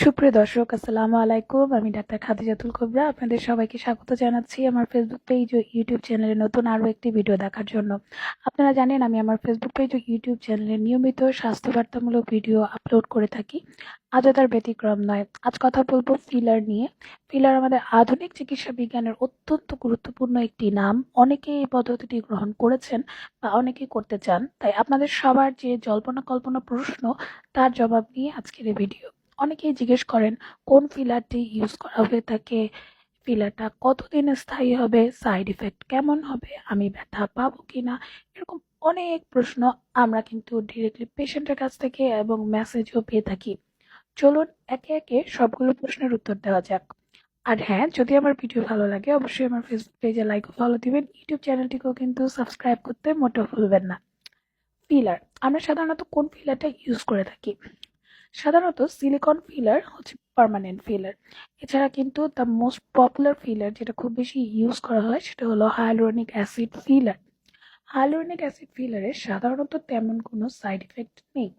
সুপ্রিয় দর্শক, আসসালামু আলাইকুম। আমি ডাক্তার খাদিজাতুল কোবরা। আপনাদের সবাইকে স্বাগত জানাচ্ছি আমার ফেসবুক পেজ ও ইউটিউব চ্যানেলে নতুন আরও একটি ভিডিও দেখার জন্য। আপনারা জানেন, আমি আমার ফেসবুক পেজ ও ইউটিউব চ্যানেলে নিয়মিত স্বাস্থ্যবার্তামূলক ভিডিও আপলোড করে থাকি। আজও তার ব্যতিক্রম নয়। আজ কথা বলব ফিলার নিয়ে। ফিলার আমাদের আধুনিক চিকিৎসা বিজ্ঞানের অত্যন্ত গুরুত্বপূর্ণ একটি নাম। অনেকে এই পদ্ধতিটি গ্রহণ করেছেন বা অনেকেই করতে চান। তাই আপনাদের সবার যে জল্পনা কল্পনা প্রশ্ন, তার জবাব নিয়ে আজকের এই ভিডিও অনেকেই জিজ্ঞেস করেন, কোন ফিলারটি ইউজ করা হয়ে থাকে? ফিলারটা কতদিন স্থায়ী হবে? সাইড ইফেক্ট কেমন হবে? আমি ব্যথা পাবো কি না এরকম অনেক প্রশ্ন আমরা কিন্তু ডিরেক্টলি পেশেন্টের কাছ থেকে এবং মেসেজও পেয়ে থাকি। চলুন একে একে সবগুলো প্রশ্নের উত্তর দেওয়া যাক। আর হ্যাঁ যদি আমার ভিডিও ভালো লাগে, অবশ্যই আমার ফেসবুক পেজে লাইক ও ফলো দিবেন। ইউটিউব চ্যানেলটিকেও কিন্তু সাবস্ক্রাইব করতে মোটেও ভুলবেন না। ফিলার আমরা সাধারণত কোন ফিলারটা ইউজ করে থাকি? সাধারণত সিলিকন ফিলার হচ্ছে পার্মানেন্ট ফিলার এছাড়া কিন্তু দ্য মোস্ট পপুলার ফিলার যেটা খুব বেশি ইউজ করা হয় সেটা হলো hyaluronic acid filler hyaluronic acid ফিলারের সাধারণত তেমন কোনো সাইড ইফেক্ট নেই।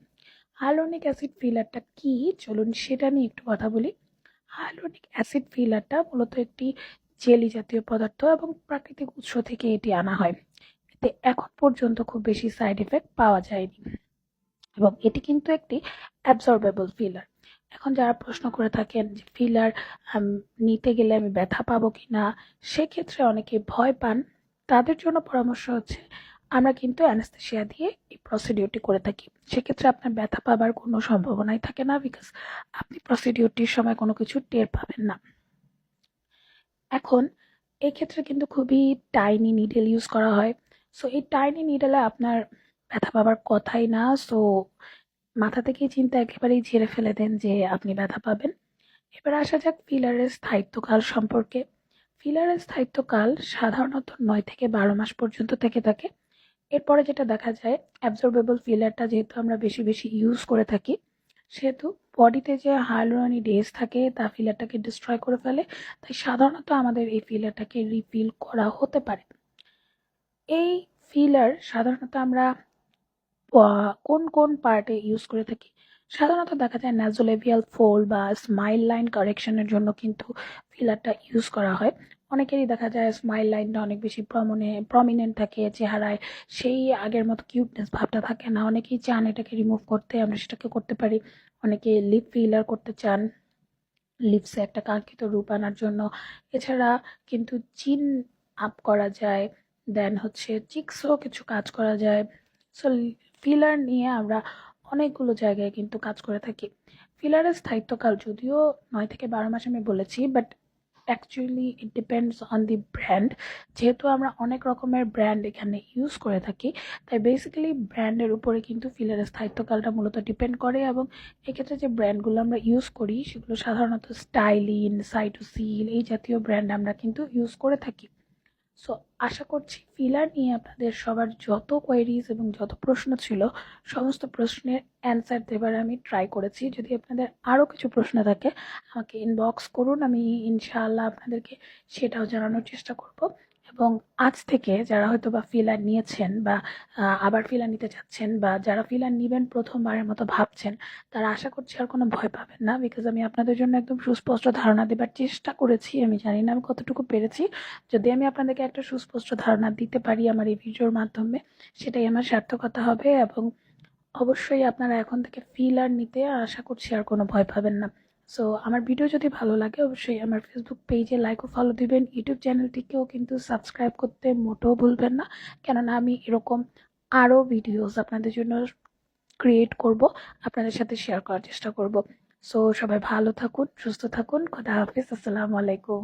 হাইলোরনিক অ্যাসিড ফিলারটা কি? চলুন সেটা নিয়ে একটু কথা বলি। হাইলোরনিক অ্যাসিড ফিলারটা মূলত একটি জেলি জাতীয় পদার্থ এবং প্রাকৃতিক উৎস থেকে এটি আনা হয়। এতে এখন পর্যন্ত খুব বেশি সাইড ইফেক্ট পাওয়া যায়নি। এবং এটি কিন্তু একটি অ্যাবজর্বেবল ফিলার এখন যারা প্রশ্ন করে থাকেন যে ফিলার নিতে গেলে আমি ব্যথা পাবো কি না সেক্ষেত্রে অনেকে ভয় পান। তাদের জন্য পরামর্শ হচ্ছে, আমরা কিন্তু অ্যানাস্থেশিয়া দিয়ে এই প্রসিডিওরটি করে থাকি। সেক্ষেত্রে আপনার ব্যথা পাবার কোনো সম্ভাবনাই থাকে না বিকজ আপনি প্রসিডিওরটির সময় কোনো কিছু টের পাবেন না। এখন, এক্ষেত্রে কিন্তু খুবই টাইনি নিডেল ইউজ করা হয়। সো এই টাইনি নিডেলে আপনার ব্যথা পাবার কথাই না। সো মাথা থেকেই চিন্তা একেবারেই ঝেড়ে ফেলে দেন যে, আপনি ব্যথা পাবেন। এবার আসা যাক ফিলারের স্থায়িত্বকাল সম্পর্কে। ফিলারের স্থায়িত্বকাল সাধারণত নয় থেকে বারো মাস পর্যন্ত থেকে থাকে। এরপরে যেটা দেখা যায় অ্যাবজর্বেবল ফিলারটা যেহেতু আমরা বেশি বেশি ইউজ করে থাকি, সেহেতু বডিতে যে হাইলোরানি ডেজ থাকে, তা ফিলারটাকে ডিস্ট্রয় করে ফেলে। তাই সাধারণত আমাদের এই ফিলারটাকে রিফিল করা হতে পারে। এই ফিলার সাধারণত আমরা কোন কোন পার্টে ইউজ করে থাকি? সাধারণত দেখা যায় ন্যাজোলেভিয়াল ফোল বা স্মাইল লাইন কারেকশনের জন্য কিন্তু ফিলারটা ইউজ করা হয়। অনেকেরই দেখা যায় স্মাইল লাইনটা অনেক বেশি প্রমনে প্রমিনেন্ট থাকে চেহারায়, সেই আগের মতো কিউটনেস ভাবটা থাকে না। অনেকেই চান এটাকে রিমুভ করতে, আমরা সেটাকে করতে পারি। অনেকে লিপ ফিলার করতে চান লিপসে একটা কাঙ্ক্ষিত রূপ আনার জন্য। এছাড়া কিন্তু চিন আপ করা যায় দেন হচ্ছে চিক্সও কিছু কাজ করা যায়। সো ফিলার নিয়ে আমরা অনেকগুলো জায়গায় কিন্তু কাজ করে থাকি। ফিলারের স্থায়িত্বকাল যদিও নয় থেকে বারো মাস আমি বলেছি but actually it depends on the brand যেহেতু আমরা অনেক রকমের ব্র্যান্ড এখানে ইউজ করে থাকি, তাই বেসিক্যালি ব্র্যান্ডের উপরে কিন্তু ফিলারের স্থায়িত্বকালটা মূলত ডিপেন্ড করে এবং এক্ষেত্রে যে ব্র্যান্ডগুলো আমরা ইউজ করি, সেগুলো সাধারণত স্টাইলিন সাইটোসিল এই জাতীয় ব্র্যান্ড আমরা কিন্তু ইউজ করে থাকি। সো আশা করছি ফিলার নিয়ে আপনাদের সবার যত কোয়েরিজ এবং যত প্রশ্ন ছিল, সমস্ত প্রশ্নের অ্যান্সার দেবার আমি ট্রাই করেছি। যদি আপনাদের আরও কিছু প্রশ্ন থাকে, আমাকে ইনবক্স করুন, আমি ইনশাআল্লাহ আপনাদেরকে সেটাও জানানোর চেষ্টা করব। এবং আজ থেকে যারা হয়তো বা ফিলার নিয়েছেন বা আবার ফিলার নিতে চাচ্ছেন বা যারা ফিলার নেবেন প্রথমবারের মতো ভাবছেন, তারা আশা করছি আর কোনো ভয় পাবেন না বিকজ আমি আপনাদের জন্য একদম সুস্পষ্ট ধারণা দেবার চেষ্টা করেছি। আমি জানি না আমি কতটুকু পেরেছি। যদি আমি আপনাদেরকে একটা সুস্পষ্ট ধারণা দিতে পারি আমার এই ভিডিওর মাধ্যমে, সেটাই আমার সার্থকতা হবে এবং অবশ্যই আপনারা এখন থেকে ফিলার নিতে আশা করছি আর কোনো ভয় পাবেন না। সো আমার ভিডিও যদি ভালো লাগে, অবশ্যই আমার ফেসবুক পেজে লাইক ও ফলো দিবেন। ইউটিউব চ্যানেলটিকেও কিন্তু সাবস্ক্রাইব করতে মোটেও ভুলবেন না। কেননা, আমি এরকম আরও ভিডিওস আপনাদের জন্য ক্রিয়েট করব, আপনাদের সাথে শেয়ার করার চেষ্টা করব। সো সবাই ভালো থাকুন, সুস্থ থাকুন। খোদা হাফিজ, আসসালামু আলাইকুম।